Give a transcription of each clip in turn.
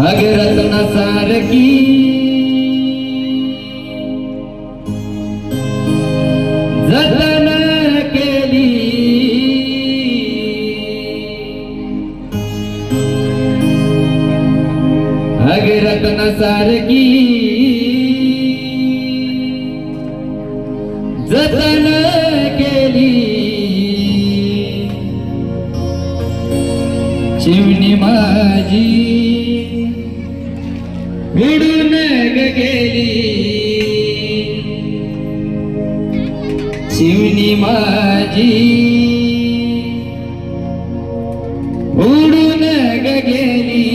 भागरत्न सारखी जतन केली. भागरत्न सारखी जतन शिवनी माझी. उडून गेली.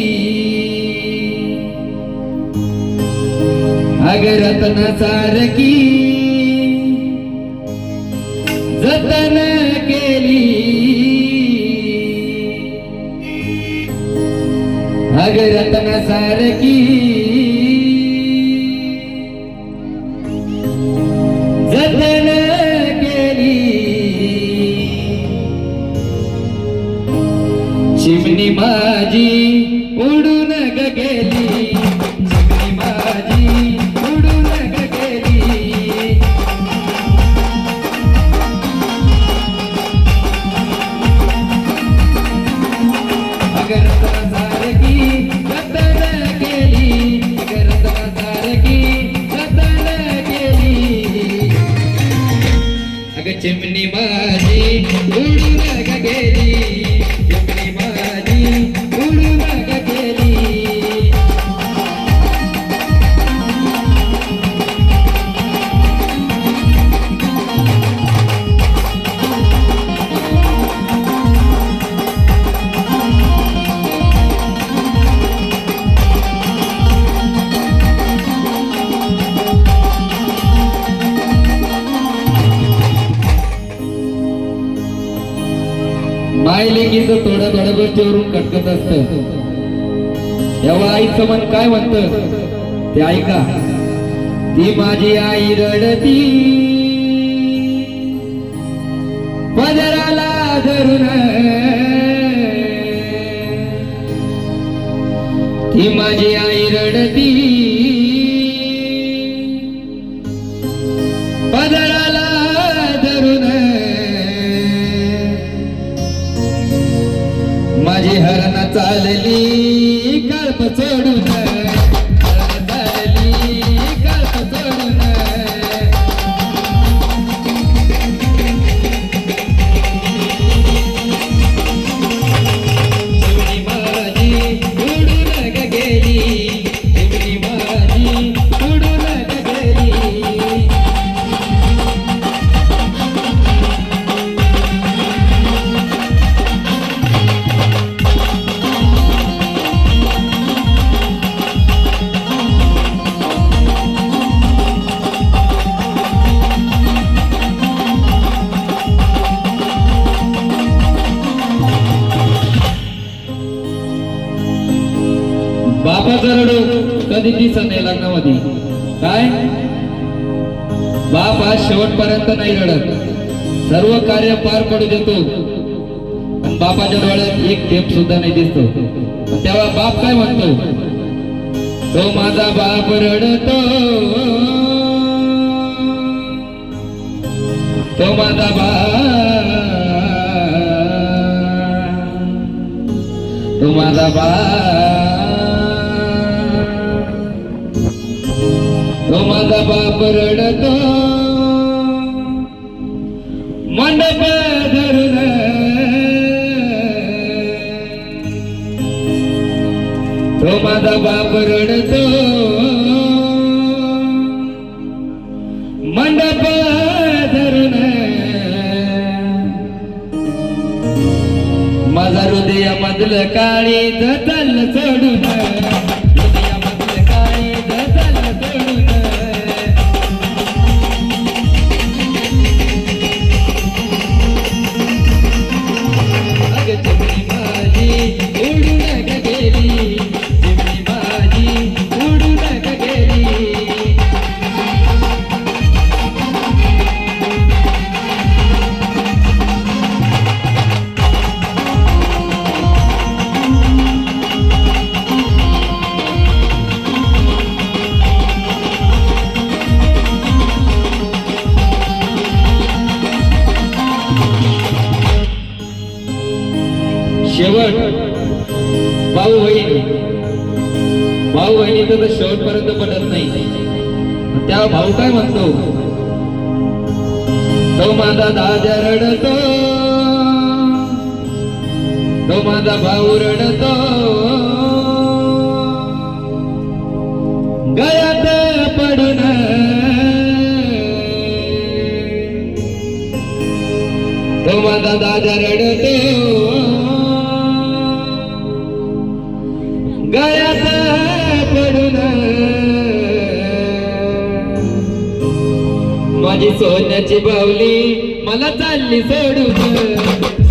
अगरतन सारखी जतन केली. अगरतन सारखी माय लेकीचं थोड्या थोड्या गोष्टीवरून कटकत असत. तेव्हा आईचं मन काय म्हणत? ते ऐका. ती माझी आई रडती. पदराला धरून. ती माझी आई रडती. कधी दिसत नाही लग्नामध्ये. काय? बाप आज शेवटपर्यंत नाही रडत. सर्व कार्य पार पडू देतो. बापाच्या डोळ्यात एक थेंब सुद्धा नाही दिसतो. तेव्हा बाप काय म्हणतो? तो माझा बाप रडतो. तो माझा बाप. तो माझा बाप. मंडप धरून माझा हृदयामधलं काळी धल चढून. येतं तर शेवटपर्यंत पडत नाही. त्या भाऊ काय म्हणतो? तो माझा दादा रडतो. तो माझा भाऊ रडतो. गयात पडून. तो माझा दादा रडतो. म्हणजे सोन्याची बावली मला चालली सोडून.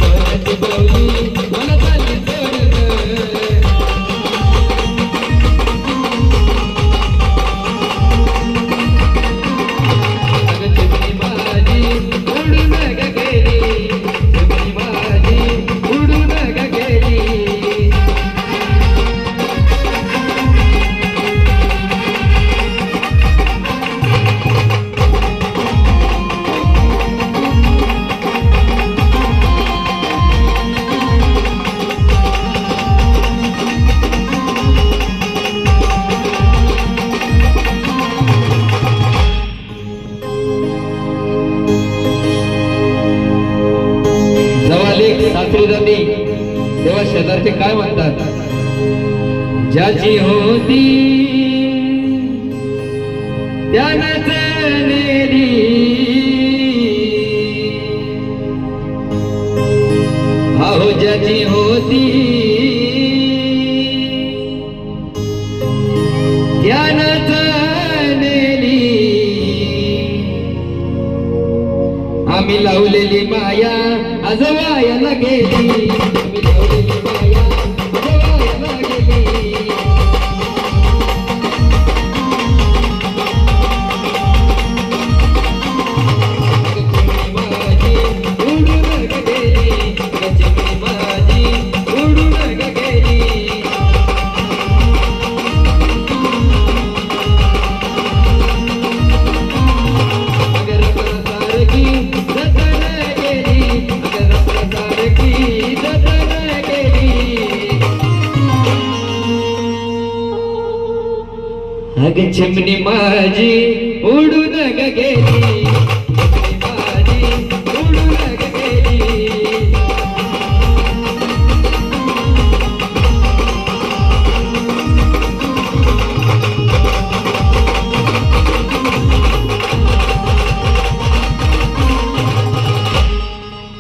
लेख तेव्हा शेजारचे काय म्हणतात? ज्याची होती त्यानंच ज्याची होती आज यांना गेली. अग चिमणी माझी उडून ग गेली.